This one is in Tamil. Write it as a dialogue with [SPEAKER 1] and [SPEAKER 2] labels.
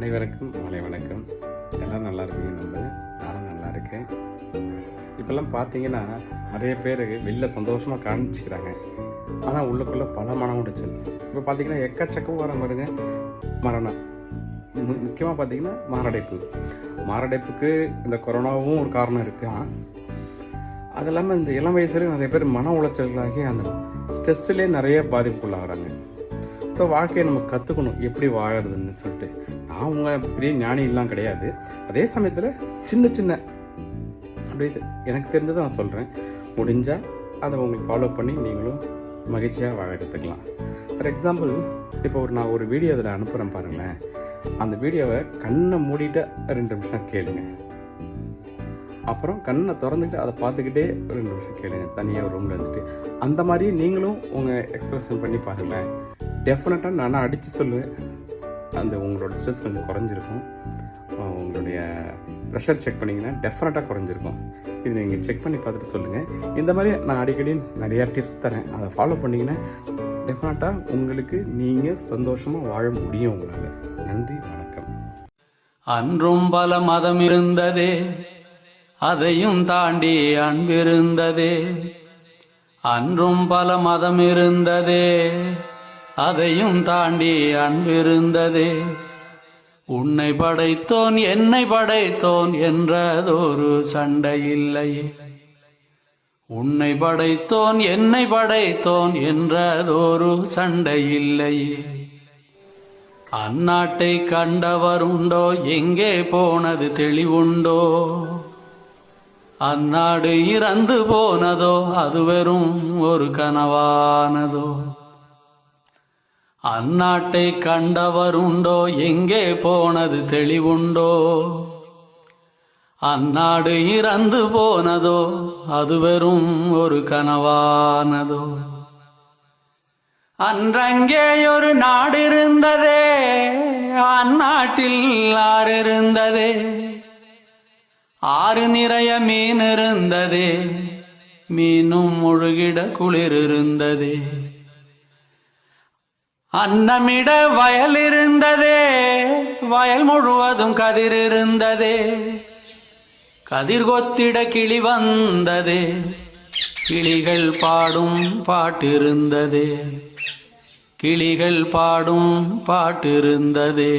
[SPEAKER 1] அனைவருக்கும் மாலை வணக்கம். எல்லாம் நல்லா இருப்பீங்க நம்புறேன். நானும் நல்லா இருக்கேன். இப்போல்லாம் பார்த்தீங்கன்னா நிறைய பேர் வெளில சந்தோஷமாக காமிச்சிக்கிறாங்க. ஆனால் உள்ளுக்குள்ளே பல மன உடைச்சல். இப்போ பார்த்தீங்கன்னா எக்கச்சக்கம் வர பாருங்க மரணம். முக்கியமாக பார்த்தீங்கன்னா மாரடைப்பு. மாரடைப்புக்கு இந்த கொரோனாவும் ஒரு காரணம் இருக்கு. அது இல்லாமல் இந்த இளம் வயசுலேயும் நிறைய பேர் மன உளைச்சல்களாகி அந்த ஸ்ட்ரெஸ்ஸுலேயே நிறைய பாதிப்புள்ளாகிறாங்க ஸோ வாழ்க்கையை நம்ம கற்றுக்கணும் எப்படி வாழறதுன்னு சொல்லிட்டு. நான் உங்க பெரிய ஞானி எல்லாம் கிடையாது. அதே சமயத்தில் சின்ன சின்ன அப்படியே எனக்கு தெரிஞ்சதை நான் சொல்கிறேன் முடிஞ்சால் அதை உங்களுக்கு ஃபாலோ பண்ணி நீங்களும் மகிழ்ச்சியாக வாழ கற்றுக்கலாம் ஃபார் எக்ஸாம்பிள் இப்போ ஒரு நான் ஒரு வீடியோ அதில் அனுப்புகிறேன் பாருங்களேன். அந்த வீடியோவை கண்ணை மூடிட்டு ரெண்டு நிமிஷம் கேளுங்க. அப்புறம் கண்ணை திறந்துக்கிட்டு அதை பார்த்துக்கிட்டே ரெண்டு நிமிஷம் கேளுங்க. தனியாக ஒரு ரூமில் இருந்துட்டு. அந்த மாதிரி நீங்களும் உங்கள் எக்ஸ்பிரஷன் பண்ணி பாருங்களேன். டெஃபினட்டாக நான் அடித்து சொல்லுவேன். அந்த உங்களோட ஸ்ட்ரெஸ் கொஞ்சம் குறைஞ்சிருக்கும். உங்களுடைய ப்ரெஷர் செக் பண்ணிங்கன்னா டெஃபினட்டாக குறைஞ்சிருக்கும். இது நீங்கள் செக் பண்ணி பார்த்துட்டு சொல்லுங்கள் இந்த மாதிரி நான் அடிக்கடி நிறையா டிப்ஸ் தரேன். அதை ஃபாலோ பண்ணிங்கன்னா டெஃபினட்டாக உங்களுக்கு நீங்கள் சந்தோஷமாக வாழ முடியும் உங்களால். நன்றி வணக்கம்.
[SPEAKER 2] அன்றும் பல மதம் இருந்ததே. அதையும் தாண்டி அன்பிருந்ததே. அன்றும் பல மதம் இருந்ததே. அதையும் தாண்டி அன்பிருந்ததே. உன்னை படைத்தோன் என்னை படைத்தோன் என்றதொரு சண்டை இல்லையே உன்னை படைத்தோன் என்னை படைத்தோன் என்றதொரு சண்டை இல்லையே அந்நாட்டை கண்டவருண்டோ எங்கே போனது தெளிவுண்டோ? அந்நாடு இறந்து போனதோ அது வெறும் ஒரு கனவானதோ? அந்நாட்டை கண்டவருண்டோ? எங்கே போனது தெளிவுண்டோ? அந்நாடு இறந்து போனதோ? அது வெறும் ஒரு கனவானதோ? அன்றங்கே ஒரு நாடு இருந்ததே அந்நாட்டில் ஆறு இருந்ததே. ஆறு நிறைய மீன் இருந்ததே மீனும் முழுகிட குளிர் இருந்ததே. அன்னமிட வயல் இருந்ததே வயல் முழுவதும் கதிர் இருந்ததே கதிர் கொத்திட கிளி வந்ததே கிளிகள் பாடும் பாட்டிருந்ததே. கிளிகள் பாடும் பாட்டிருந்ததே.